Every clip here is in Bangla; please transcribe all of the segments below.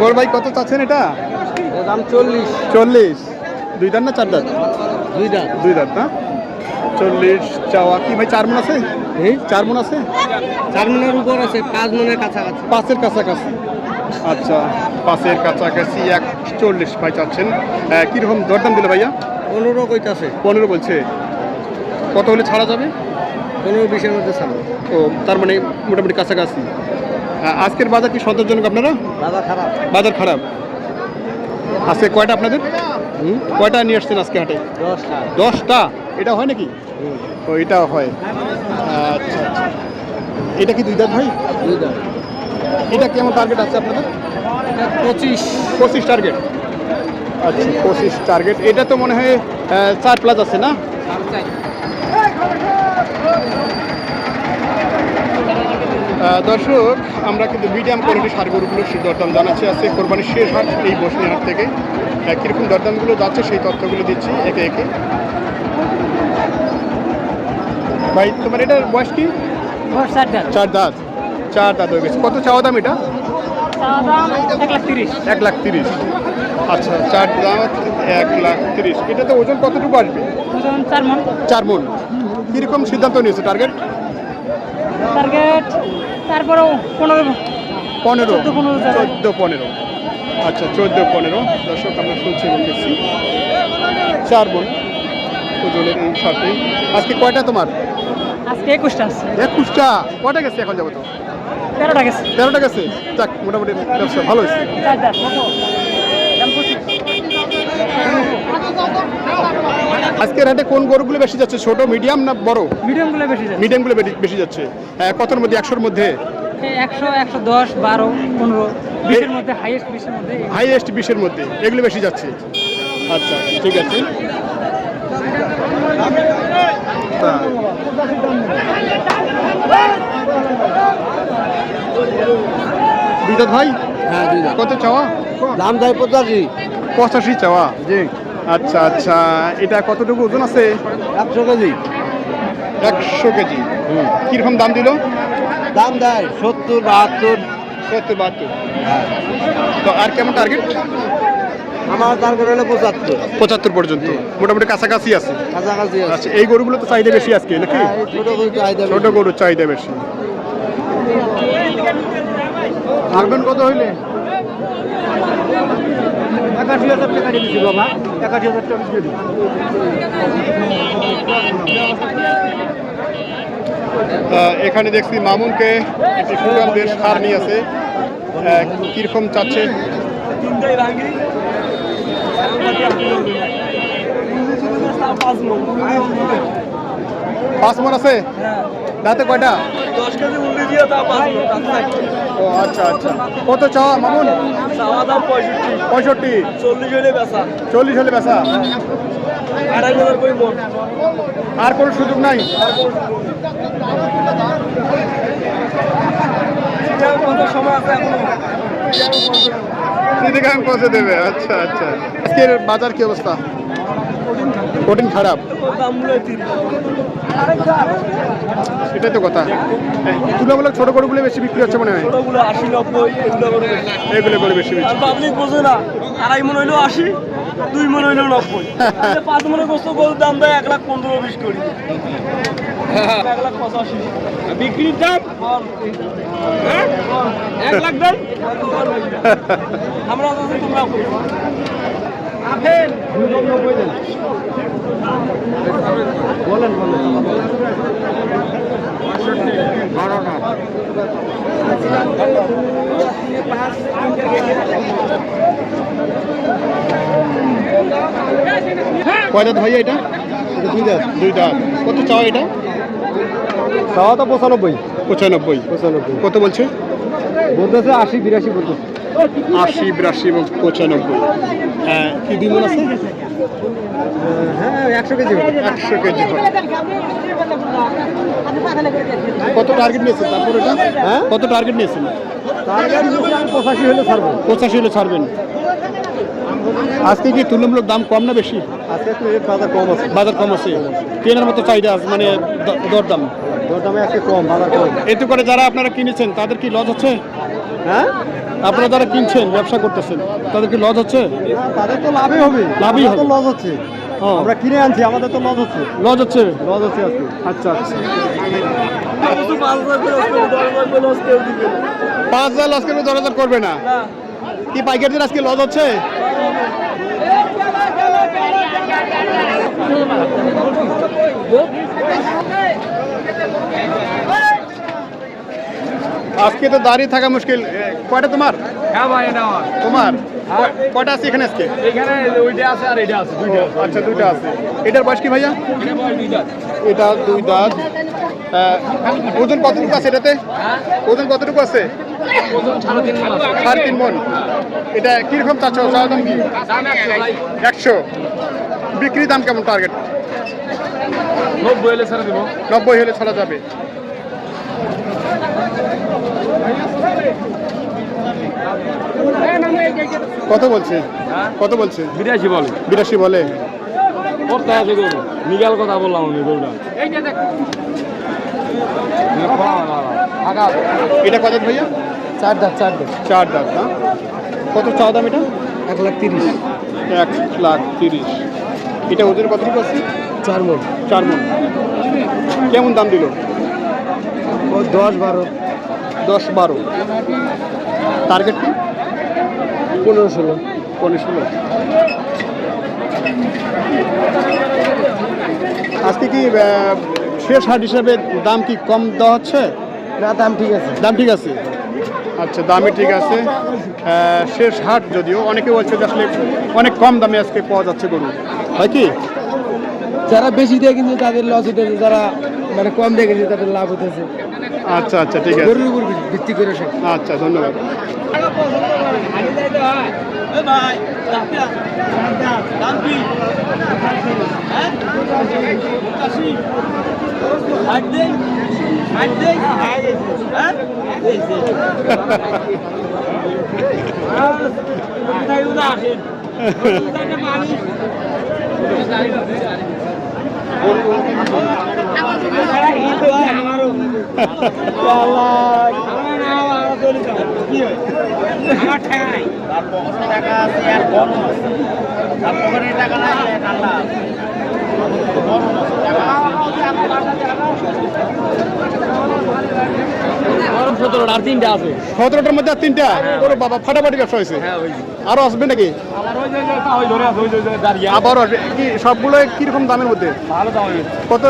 বড় ভাই কত চাচ্ছেন এটা? দাম চল্লিশ। চল্লিশ। দুই দাঁত না চার দাঁত? দুই দাম দুই দাঁত না? চল্লিশ চাওয়া। কি ভাই চার মন আছে? চার মন আছে? চার মনের উপর আছে পাঁচ মনের কাছাকাছি। পাঁচের কাছাকাছি। আচ্ছা পাঁচের কাছাকাছি এক চল্লিশ ভাই চাচ্ছেন। কীরকম দরদাম দিলে ভাইয়া? পনেরো কইতাছে। পনেরো বলছে। কত হলে ছাড়া যাবে? পনেরো বিশের মধ্যে ছাড়ো ও তার মানে মোটামুটি কাছাকাছি। আজকের বাজার কি সন্তোষজনক আপনারা? দাদা খারাপ। বাজার খারাপ। আজকে কয়টা আপনাদের? হুম? কয়টা নিয়ে আসছেন আজকে হাটে? দশটা। দশটা? এটা হয় নাকি? ও এটাও হয়। আচ্ছা আচ্ছা। এটা কি দুই দাঁত ভাই? দুই দাম এটা কেমন টার্গেট আছে আপনাদের? পঁচিশ। পঁচিশ টার্গেট আচ্ছা পঁচিশ টার্গেট এটা তো মনে হয় চার প্লাস আছে না? দর্শক আমরা কিন্তু মিডিয়াম কোয়ালিটি সার গরুগুলোর সে দরদাম জানাচ্ছি। আছে কোরবানির শেষ হাট এই বসনি হাট থেকে। আহ, কীরকম দরদামগুলো যাচ্ছে সেই তথ্যগুলো দিচ্ছি একে একে। ভাই তোমার এটার বয়স কি? চার দাঁত। চার দাঁত। হয়ে গেছে। কত চাওয়া দাম এটা? এক লাখ তিরিশ। আচ্ছা চার দাঁত এক লাখ তিরিশ। এটাতে ওজন কতটুকু আসবে? চার মন। চার মন। কীরকম সিদ্ধান্ত নিয়েছে টার্গেট টার্গেট তারপরেও পনেরো পনেরো চোদ্দ, পনেরো আচ্ছা চোদ্দ পনেরো। দর্শক আমরা শুনছি এবং দেখছি। চার বোন ওজনের এই সাথে। আজকে কয়টা তোমার? আজকে একুশটা আছে। একুশটা। কয়টা গেছে এখন যাব তো তেরোটা গেছে। তেরোটা গেছে? যাক মোটামুটি ব্যবসা ভালো হয়েছে চার দাঁত দাম পঁচিশ আজকের হাটে কোন গরুগুলো বেশি যাচ্ছে ছোট মিডিয়াম না বড়? মিডিয়ামগুলো বেশি যায় মিডিয়ামগুলো বেশি- বেশি যাচ্ছে। হ্যাঁ, কতর মধ্যে একশোর মধ্যে? একশো একশো দশ বারো পনেরো বিশের মধ্যে হাইয়েস্ট বিশের মধ্যে হাইয়েস্ট বিশের মধ্যে। এগুলো বেশি যাচ্ছে। আচ্ছা ঠিক আছে। বিদ্যুৎ ভাই? হ্যাঁ কত চাওয়া? দাম যায় পঁচাশি। পঁচাশি চাওয়া? জি। আচ্ছা আচ্ছা এটা কতটুকু ওজন আছে? একশো কেজি। একশো কেজি। কীরকম দাম দিল? দাম দেয় সত্তর বাহাত্তর। সত্তর বাহাত্তর। তো আর কেমন টার্গেট আমার টার্গেট হলো পঁচাত্তর। পঁচাত্তর পর্যন্ত। মোটামুটি কাছাকাছি আছে। কাছাকাছি আছে। আচ্ছা এই গরুগুলো তো চাহিদা বেশি আজকে নাকি? হ্যাঁ, ছোট গরুর চাহিদা বেশি। আরবেন কত হইলে? একাশি হাজার টাকা দিয়েছি বাবা একাশি হাজার টাকা দিয়ে এখানে দেখছি মামুনকে একটি আছে কীরকম চাচ্ছে? পাঁচ মন আছে? দাঁতে কয়টা? দশ কেজি দিয়ে তা ও আচ্ছা আচ্ছা। কত চাওয়া মামুন? চাওয়া দাম পঁয়ষট্টি। পঁয়ষট্টি। চল্লিশ হলে বেচা। চল্লিশ হলে বেচা? আড়াই হাজার করে মন আর কোনো সুযোগ নাই? সময় আছে এখনও। দেবে আচ্ছা আচ্ছা। আজকের বাজার কি অবস্থা? কঠিন খারাপ। সেটাই তো কথা। তুলনামূলক ছোট গরুগুলো বেশি বিক্রি হচ্ছে মনে হয়? আশি নব্বই এগুলো করে বেশি। বিক্রি পাবলিক বোঝে না আড়াই মন হইলেও আশি দুই মন হইলেও নব্বই। পাঁচ মনের গোস্ত গরুর দাম দেয় এক লাখ পনেরো বিশ করি এক লাখ পঁচাশি। বিক্রির দাম? হ্যাঁ? এক লাখ দাম আমরা তোমরা বলেন বলেন। কয় দাঁত ভাইয়া এটা? দুই দাম দুই কত চাওয়া এটা? চাওয়া তো পঁচানব্বই। পঁচানব্বই। পঁচানব্বই। কত বলছে? বলতেছে আশি বিরাশি বলতেছে। আশি বিরাশি এবং পঁচানব্বই। হ্যাঁ কি দুই মন আছে? হ্যাঁ একশো কেজি একশো কেজি কত টার্গেট নিয়েছেন তারপর এটা? হ্যাঁ? কত টার্গেট নিয়েছেন? পঁচাশি হলে ছাড়বো পঁচাশি হলে ছাড়বেন। আজকে কি তুলনামূলক দাম কম না বেশি? বাজার কম আছে। বাজার কম আছে। কেনার মতো চাহিদা আছে মানে দ- দরদাম। দরদামে আজকে কম বাজার কম। এতে করে যারা আপনারা কিনেছেন তাদের কি লজ হচ্ছে হ্যাঁ? আপনারা যারা কিনছেন ব্যবসা করতেছেন তাদের কি লজ হচ্ছে? তাদের তো লাভই হবে। লাভই হবে। লস হচ্ছে। আমরা কিনে আনছি আমাদের তো লস হচ্ছে। লজ হচ্ছে? লস হচ্ছে আজকে। আচ্ছা আচ্ছা। পাঁচ হাজার লস করবে, দশ হাজার লস করবে না? কি পাইকারদের আজকে লজ হচ্ছে? আজকে তো দাঁড়িয়ে থাকা মুশকিল। কয়টা তোমার? হ্যাঁ ভাই এটা আমার। তোমার? কয়টা আছে এখানে আজকে? এখানে ওইটা আছে আর এটা আছে দুইটা আছে। আচ্ছা দুইটা আছে। এটার বয়স কি ভাইয়া? এটা দুই দাঁত। ওজন কতটুকু আছে এটাতে? ওজন কতটুকু আছে? সাড়ে তিন মন এটা কীরকম চাচ্ছ? চাওয়া দাম কি? একশো বিক্রি দাম কেমন টার্গেট নব্বই হলে ছেড়ে দেবো। নব্বই হলে ছাড়া যাবে। কত বলছে? কত বলছে? বিরাশি বলে। বিরাশি বলে? করতে আছে গরু। নিগাল কথা বললাম আমি গরুটা। এটা কত ভাইয়া? চার দাঁত চার দাঁত। চার দাঁত না? কত চাওয়া দাম এটা? এক লাখ তিরিশ। এক লাখ তিরিশ। এটা ওজন কতটুকু আছে? চার মন। চার মন। কেমন দাম দিল? ও দশ বারো। দশ বারো। টার্গেট কি? পনেরো ষোলো। পনেরো ষোলো। আজকে কি শেষ হাট হিসাবে দাম কি কম দেওয়া হচ্ছে? না দাম ঠিক আছে। দাম ঠিক আছে? আচ্ছা দামে ঠিক আছে। শেষ হাট যদিও অনেকে বলছে যে আসলে অনেক কম দামে আজকে পাওয়া যাচ্ছে গরু। হয় কি? যারা বেশি দেয় কিন্তু তাদের লস হইতেছে যারা মানে কম কিনছে তাদের লাভ হইতেছে। আচ্ছা আচ্ছা ঠিক আছে। গরুর উপর ভিত্তি করে সে। আচ্ছা ধন্যবাদ। মানুষ সতেরোটার মধ্যে আর তিনটা? ওর বাবা ফাটাফাটি ব্যবসা হয়েছে। হ্যাঁ আরও আসবে নাকি? আছে আবার কি সবগুলো কীরকম দামের মধ্যে? ভালো কত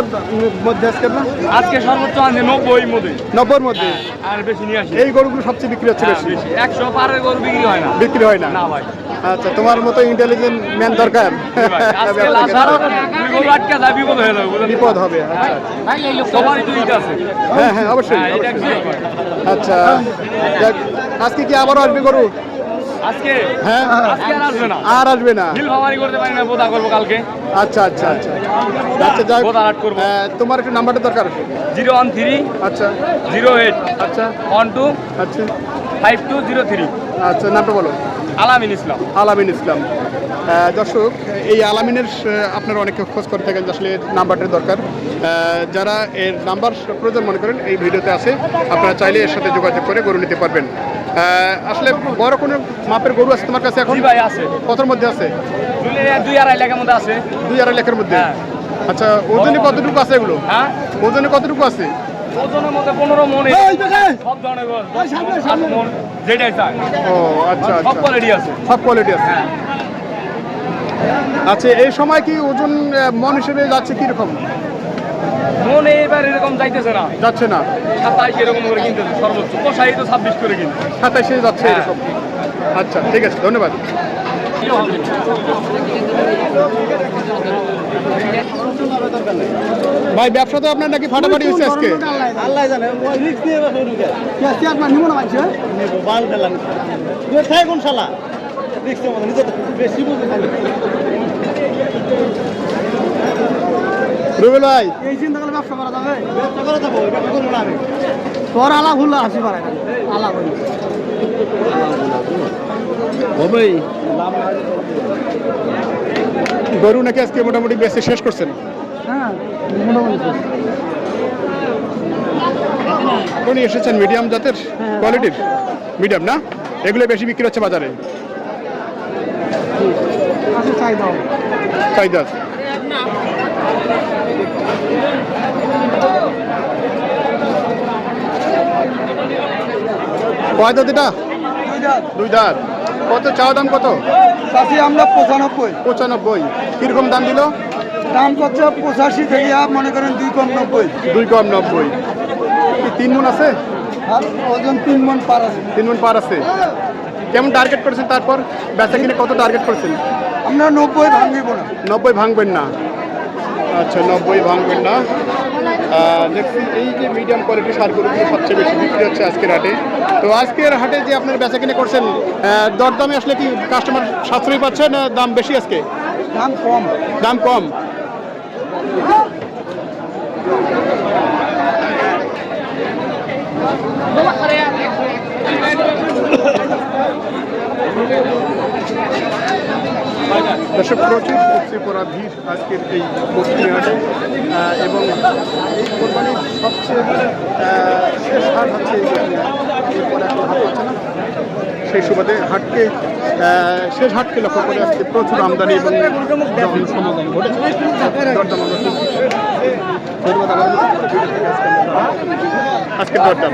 মধ্যে আজকে আপনার? আজকে সর্বোচ্চ আনছে নব্বই মধ্যে। নব্বইয়ের মধ্যে? আর বেশি নিয়ে আসি। এই গরুগুলো সবচেয়ে বিক্রি হচ্ছে হ্যাঁ, বেশি? একশো পারের গরু বিক্রি হয় না। বিক্রি হয় না? না ভাই। আচ্ছা তোমার মতো ইন্টেলিজেন্ট ম্যান দরকার। বিপদ হয়ে হবে আচ্ছা তো ঈদ আছে। হ্যাঁ হ্যাঁ অবশ্যই হ্যাঁ? আচ্ছা আজকে কি আবারও আসবে গরু? আজকে? হ্যাঁ। আজকে আর আসবে না। আর আসবে না। নীল ভাবারি করতে পারি না বোধা করব কালকে। আচ্ছা আচ্ছা আচ্ছা। আচ্ছা যাক বোধ আট করব। তোমার একটু নাম্বারটা দরকার। জিরো ওয়ান থ্রি আচ্ছা। জিরো এইট আচ্ছা। ওয়ান টু আচ্ছা। Five two zero three. আচ্ছা নামটা বলো। আলামিন ইসলাম। আলামিন ইসলাম। আহ, দর্শক এই আলামিনের আপনারা অনেকে খোঁজ করে থাকেন আসলে এর নাম্বারটা দরকার। যারা এর নাম্বার প্রয়োজন মনে করেন এই ভিডিওতে আছে। আপনারা চাইলে এর সাথে যোগাযোগ করে গড়ে নিতে পারবেন। আসলে বড় কোনো মাপের গরু আছে তোমার কাছে এখন? ভাই আছে। কতর মধ্যে আছে? দুই- আড়াই লাখের মধ্যে আছে। দুই আড়াই লাখের মধ্যে? হ্যাঁ। আচ্ছা ওজনে কতটুকু আছে এগুলো? হ্যাঁ? ওজনে কতটুকু আছে? ওজনের মধ্যে পনেরো মন সব ধরনের গরু, দশ মণ, সাত মণ, যেটাই চাই ও সব কোয়ালিটি আছে। সব কোয়ালিটি আছে। আচ্ছা এই সময় কি ওজন মন হিসেবে যাচ্ছে কীরকম? মন এবার এরকম যাইতেছে না। যাচ্ছে না। সাতাইশ এরকম করে কিনতেছে সর্বোচ্চ। কষাই তো ছাব্বিশ করে কিনতে সাতাইশে যাচ্ছে হ্যাঁ। এরকম। আচ্ছা ঠিক আছে ধন্যবাদ। ভাই ব্যবসা তো আপনার নাকি ফাটাফাটি হচ্ছে আজকে? আল্লাহ জানে রিক্স নিয়ে বসে ঢুকে কে আপনার? নিমো না মানছে নেব বাল ফেলাম। তুই খাই কোন শালা? মতো নিজে বেশি বুঝে খালি রুবেল ভাই। এই চিন্তা করলে ব্যবসা করা যাবে? ব্যবসা করা যাব ব্যবসা করব না আমি? তোর আলা ভুল আসি পারে আলা ভুল হবেই গরু নাকি আজকে মোটামুটি বেশি শেষ করছেন? হ্যাঁ মোটামুটি কোন এসেছেন? মিডিয়াম জাতের? হ্যাঁ। কোয়ালিটির? মিডিয়াম না? এগুলো বেশি বিক্রি হচ্ছে বাজারে? আচ্ছা চাহিদা আছে। কয় দাঁত এটা? দুই দাঁত। কত? চাওয়া দাম কত? চাষি আমরা পঁচানব্বই। পঁচানব্বই। কীরকম দাম দিল? দাম করছে পঁচাশি থেকে মনে করেন দুই কম নব্বই। দুই কম নব্বই। কি তিন মন আছে? আর ওজন তিন মন পার আছে। তিন মন পার আছে। কেমন টার্গেট করেছেন তারপর? বেচা কিনে কত টার্গেট করেছেন? আমরা নব্বই ভাঙিব না। নব্বই ভাঙবেন না। আচ্ছা নব্বই ভাঙবেন না। দেখছি এই যে মিডিয়াম কোয়ালিটির সারগুলোগুলো সবচেয়ে বেশি বিক্রি হচ্ছে আজকের হাটে। তো আজকের হাটে যে আপনার বেচা কিনে করছেন দরদামে আসলে কি কাস্টমার সাশ্রয়ী পাচ্ছে না দাম বেশি আজকে? দাম কম। দাম কম। দর্শক প্রচুর পড়া ভিড় আজকের এই হাটে আহ, এবং এই কোরবানির সবচেয়ে শেষ হাট হচ্ছে সেই সুবাদে হাটকে শেষ হাটকে লক্ষ্য করে আজকে প্রচুর আমদানি এবং আজকে দরদাম।